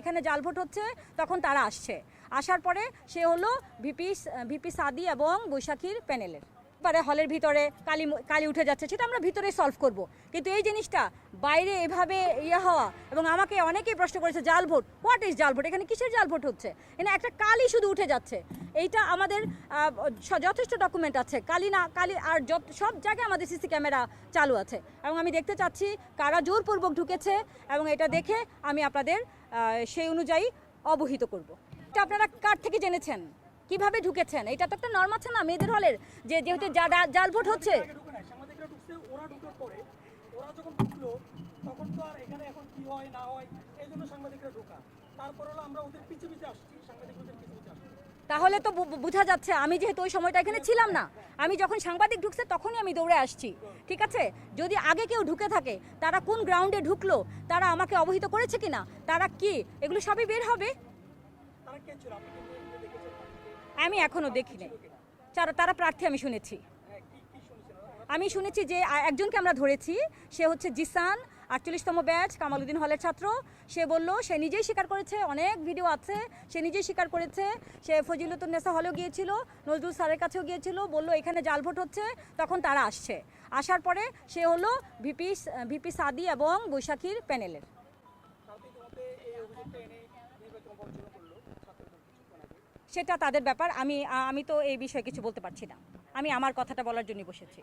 এখানে জাল ভোট হচ্ছে, তখন তারা আসছে। আসার পরে সে হলো ভিপি ভিপি সাদি এবং বৈশাখীর প্যানেলের পারে হলের ভিতরে কালি কালি উঠে যাচ্ছে, সেটা আমরা ভিতরে সলভ করব। কিন্তু এই জিনিসটা বাইরে এভাবে ইয়ে হওয়া এবং আমাকে অনেকেই প্রশ্ন করেছে জাল ভোট হোয়াট ইজ জাল ভোট এখানে কিসের জাল ভোট হচ্ছে? এখানে একটা কালি শুধু উঠে যাচ্ছে। এইটা আমাদের যথেষ্ট ডকুমেন্ট আছে। কালি না, কালি আর সব জায়গায় আমাদের সিসি ক্যামেরা চালু আছে। এবং আমি দেখতে চাচ্ছি কারা জোরপূর্বক ঢুকেছে এবং এটা দেখে আমি আপনাদের সেই অনুযায়ী অবহিত করব। এটা আপনারা কার থেকে জেনেছেন? কীভাবে ঢুকেছেন? এটা তো একটা নর্ম আছে না, মেয়েদের হলের? যে যেহেতু জাল ভোট হচ্ছে। তারপর আমরা ওদের পিছে পিছে আসছি, সাংবাদিকদের পিছে পিছে আসছি। তাহলে তো বোঝা যাচ্ছে, আমি যেহেতু ওই সময়টা এখানে ছিলাম না। আমি যখন সাংবাদিক ঢুকছে, তখনই আমি দৌড়ে আসছি, ঠিক আছে? যদি আগে কেউ ঢুকে থাকে, তারা কোন গ্রাউন্ডে ঢুকলো, তারা আমাকে অবহিত করেছে কি না তারা কি, এগুলো সবই বের হবে? আমি এখনও দেখিনি। তারা তারা প্রার্থী আমি শুনেছি। আমি শুনেছি যে একজনকে আমরা ধরেছি, সে হচ্ছে জিসান আটচল্লিশতম ব্যাচ কামালউদ্দিন হলের ছাত্র। সে বলল, সে নিজেই স্বীকার করেছে, অনেক ভিডিও আছে। সে নিজেই স্বীকার করেছে। সে ফজিলতুন্নেসা হলেও গিয়েছিল, নজরুল স্যারের কাছেও গিয়েছিল, বলল, এখানে জাল ভোট হচ্ছে। তখন তারা আসছে। আসার পরে সে হলো ভিপি ভিপি সাদি এবং বৈশাখীর প্যানেলের সেটা তাদের ব্যাপার। আমি আমি তো এই বিষয়ে কিছু বলতে পারছি না। আমি আমার কথাটা বলার জন্য বসেছি।